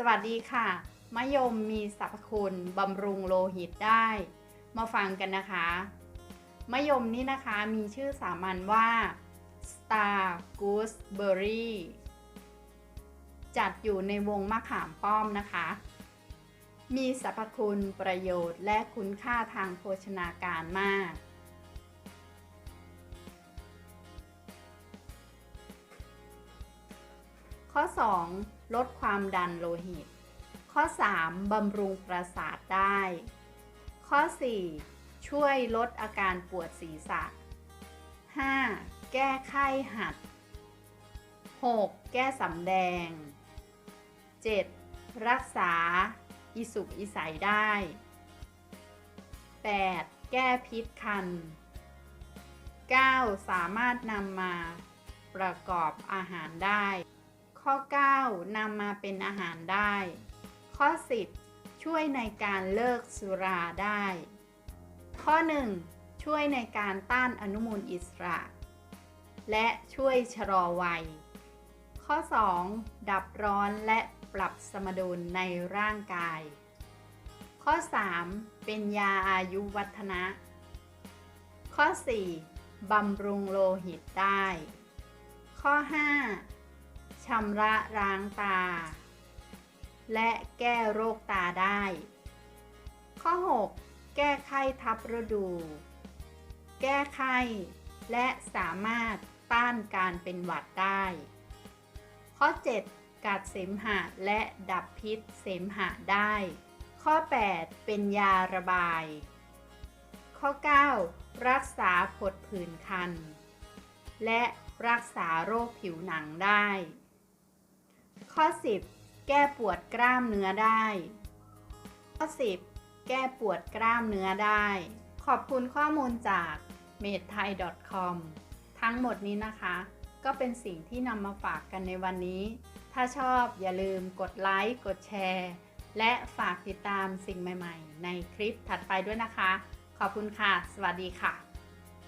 สวัสดีค่ะ มะยมมีสรรพคุณบำรุงโลหิตได้ มาฟังกันนะคะ มะยมนี่นะคะมีชื่อสามัญว่า Star Gooseberry จัดอยู่ในวงมะขามป้อมนะคะ มีสรรพคุณประโยชน์และคุณค่าทางโภชนาการมาก ข้อ 2 ลดความดันโลหิต ข้อ 3 บำรุงประสาทได้ ข้อ 4 ช่วยลดอาการปวดศีรษะ 5. แก้ไข้หัด 6. แก้สำแดง 7. รักษา อิสุกอิสัยได้ 8. แก้พิษคัน 9. สามารถนำมาประกอบอาหารได้ ข้อ 9นำมาเป็นอาหารได้ ข้อ 10 ช่วยในการเลิกสุราได้ ข้อ 1 ช่วยในการต้านอนุมูลอิสระ และช่วยชะลอวัย ข้อ 2 ดับร้อนและปรับสมดุลในร่างกาย ข้อ 3 เป็นยาอายุวัฒนะ ข้อ 4บำรุงโลหิตได้ ข้อ 5 ชำระล้างตา และแก้โรคตาได้ ข้อ 6 แก้ไข้ทับฤดู แก้ไข้และสามารถต้านการเป็นหวัดได้ ข้อ 7 กัดเสมหะและดับพิษเสมหะได้ ข้อ 8 เป็นยาระบาย ข้อ 9 รักษาผดผื่นคัน และ รักษาโรคผิวหนังได้ ข้อ 10 แก้ปวดกล้ามเนื้อได้ ข้อ 10 แก้ปวดกล้ามเนื้อได้ ขอบคุณข้อมูลจาก m a d t h a i c o m ทั้งหมดนี้นะคะ ก็เป็นสิ่งที่นำมาฝากกันในวันนี้ ถ้าชอบอย่าลืมกดไลค์กดแชร์ และฝากติดตามสิ่งใหม่ ๆ ในคลิปถัดไปด้วยนะคะ ขอบคุณค่ะ สวัสดีค่ะ